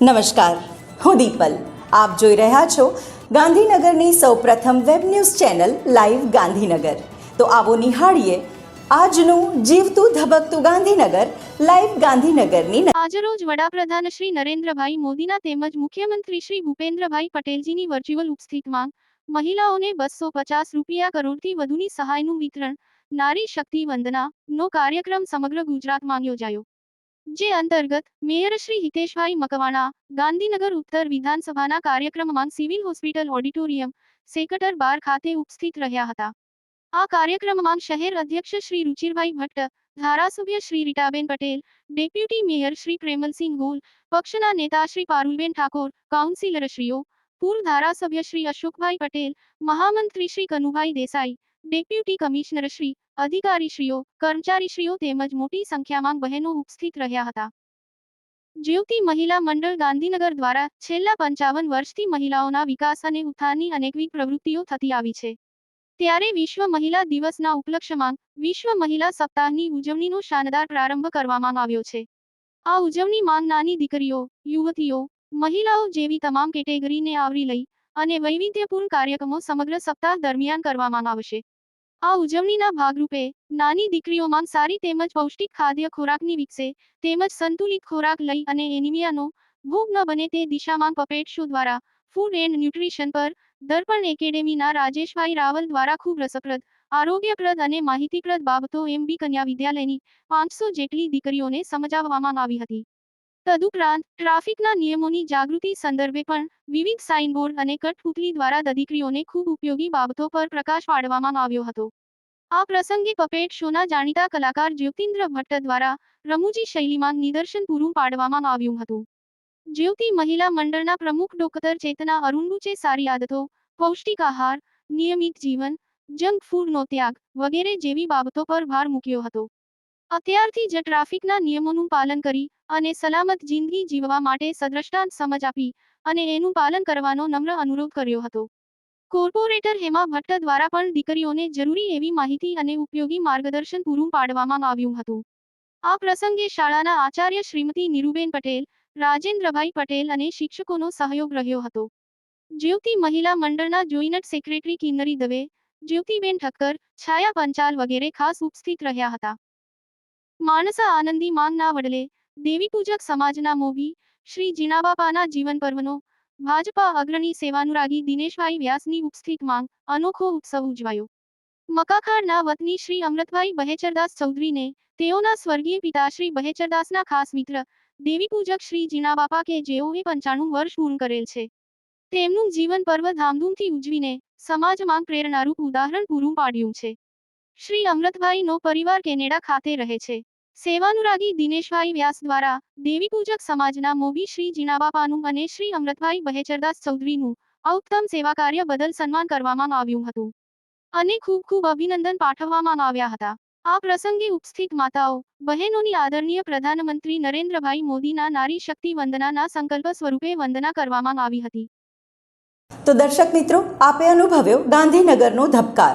નમસ્કાર, હું દીપલ. આપ જોઈ રહ્યા છો ગાંધીનગરની સૌપ્રથમ web news channel live Gandhinagar. તો આવો નિહાળીએ આજનું જીવતું ધબકતું ગાંધીનગર, લાઈવ ગાંધીનગરની આજરોજ વડાપ્રધાન શ્રી નરેન્દ્રભાઈ મોદીના તેમજ મુખ્યમંત્રી શ્રી ભૂપેન્દ્રભાઈ પટેલજીની વર્ચ્યુઅલ ઉપસ્થિતમાં મહિલાઓને બસો પચાસ રૂપિયા કરોડથી વધુની સહાયનું વિતરણ, નારી શક્તિ વંદના નો કાર્યક્રમ સમગ્ર ગુજરાતમાં યોજાયો. જે અંતર્ગત મેયર શ્રી હિતેશભાઈ મકવાણા, ગાંધીનગર ઉત્તર વિધાનસભાના કાર્યક્રમમાં સિવિલ હોસ્પિટલ ઓડિટોરિયમ સેક્ટર બાર ખાતે ઉપસ્થિત રહ્યા હતા. આ કાર્યક્રમમાં શહેર અધ્યક્ષ શ્રી રુચિરભાઈ ભટ્ટ, ધારાસભ્ય શ્રી રીટાબેન પટેલ, ડેપ્યુટી મેયર શ્રી પ્રેમલસિંહ ગોલ, પક્ષના નેતા શ્રી પારુલબેન ઠાકોર, કાઉન્સિલરશ્રીઓ, પૂર્વ ધારાસભ્ય શ્રી અશોકભાઈ પટેલ, મહામંત્રી શ્રી કનુભાઈ દેસાઈ, ડેપ્યુટી કમિશનર શ્રી અધિકારીશ્રીઓ, કર્મચારીશ્રીઓ તેમજ મોટી સંખ્યામાં બહેનો ઉપસ્થિત રહ્યા હતા. જીવતી મહિલા મંડળ ગાંધીનગર દ્વારા છેલ્લા પંચાવન વર્ષથી મહિલાઓના વિકાસ અને ઉત્થાનની અનેકવિધ પ્રવૃત્તિઓ થતી આવી છે. ત્યારે વિશ્વ મહિલા દિવસના ઉપલક્ષ્યમાં વિશ્વ મહિલા સપ્તાહની ઉજવણીનો શાનદાર પ્રારંભ કરવામાં આવ્યો છે. આ ઉજવણી માંગ નાની દીકરીઓ, યુવતીઓ, મહિલાઓ જેવી તમામ કેટેગરીને આવરી લઈ અને વૈવિધ્યપૂર્ણ કાર્યક્રમો સમગ્ર સપ્તાહ દરમિયાન કરવામાં આવશે. આ ઉજવણીના ભાગરૂપે નાની દીકરીઓમાં સારી તેમજ પૌષ્ટિક ખાદ્ય ખોરાકની વિકસે, તેમજ સંતુલિત ખોરાક લઈ અને એનિમિયાનો ભોગ ન બને તે દિશામાં પપેટ શો દ્વારા ફૂડ એન્ડ ન્યુટ્રિશન પર, દર્પણ એકેડેમીના રાજેશભાઈ રાવલ દ્વારા ખૂબ રસપ્રદ, આરોગ્યપ્રદ અને માહિતીપ્રદ બાબતો એમ બી કન્યા વિદ્યાલયની પાંચસો જેટલી દીકરીઓને સમજાવવામાં આવી હતી. તદુપરાંત, ટ્રાફિકના નિયમોની જાગૃતિ સંદર્ભે પણ વિવિધ સાઇનબોર્ડ અને કઠપૂતલી દ્વારા દીકરીઓને ખૂબ ઉપયોગી બાબતો પર પ્રકાશ પાડવામાં આવ્યો હતો. આ પ્રસંગે પપેટ શોના જાણીતા કલાકાર જ્યોતિન્દ્ર ભટ્ટ દ્વારા રમૂજી શૈલીમાં નિદર્શન પૂરું પાડવામાં આવ્યું હતું. જ્યોતિ મહિલા મંડળના પ્રમુખ ડોક્ટર ચેતના અરુણબુચે સારી આદતો, પૌષ્ટિક આહાર, નિયમિત જીવન, જંક ફૂડનો ત્યાગ વગેરે જેવી બાબતો પર ભાર મૂક્યો હતો. અત્યારથી જ ટ્રાફિકના નિયમોનું પાલન કરી અને સલામત જિંદગી જીવવા માટે સદ્રષ્ટાંત સમજ આપી અને એનું પાલન કરવાનો નમ્ર અનુરોધ કર્યો હતો. કોર્પોરેટર હેમા ભટ્ટ દ્વારા પણ દીકરીઓને જરૂરી એવી માહિતી અને ઉપયોગી માર્ગદર્શન પૂરું પાડવામાં આવ્યું હતું. આ પ્રસંગે શાળાના આચાર્ય શ્રીમતી નીરુબેન પટેલ, રાજેન્દ્રભાઈ પટેલ અને શિક્ષકોનો સહયોગ રહ્યો હતો. જ્યોતિ મહિલા મંડળના જોઈનટ સેક્રેટરી કિન્નરી દવે, જ્યોતિબેન ઠક્કર, છાયા પંચાલ વગેરે ખાસ ઉપસ્થિત રહ્યા હતા. માણસા આનંદી માંગના વડલે દેવી પૂજક સમાજના મોભી શ્રી જીણાબાપાના જીવન પર્વનો ભાજપા અગ્રણી સેવાનુરાગી દિનેશભાઈ વ્યાસની ઉપસ્થિત માંગ અનોખો ઉત્સવ ઉજવાયો. મકાખાડના વતની શ્રી અમૃતભાઈ બહેચરદાસ ચૌધરીને તેઓના સ્વર્ગીય પિતા શ્રી બહેચરદાસના ખાસ મિત્ર દેવી પૂજક શ્રી જીણાબાપા કે જેઓએ પંચાણું વર્ષ પૂર્ણ કરેલ છે. તેમનું જીવન પર્વ ધામધૂમથી ઉજવીને સમાજમાં પ્રેરણારૂપ ઉદાહરણ પૂરું પાડ્યું છે. શ્રી અમૃતભાઈનો પરિવાર કેનેડા ખાતે રહે છે. સેવાનુરાગી દિનેશભાઈ વ્યાસ દ્વારા દેવી પૂજક સમાજના મોભી શ્રી જીણાબાપાનું અને શ્રી અમૃતભાઈ બહેચરદાસ ચૌધરીનું ઉત્તમ સેવા કાર્ય બદલ સન્માન કરવામાં આવ્યું હતું. અને ખૂબ ખૂબ અભિનંદન પાઠવવામાં આવ્યા હતા. આ પ્રસંગે ઉપસ્થિત માતાઓ, બહેનોની આદરણીય પ્રધાનમંત્રી નરેન્દ્રભાઈ મોદીના નારી શક્તિ વંદનાના સંકલ્પ સ્વરૂપે વંદના કરવામાં આવી હતી. તો દર્શક મિત્રો, આપે અનુભવ્યો ગાંધીનગરનો ધબકાર.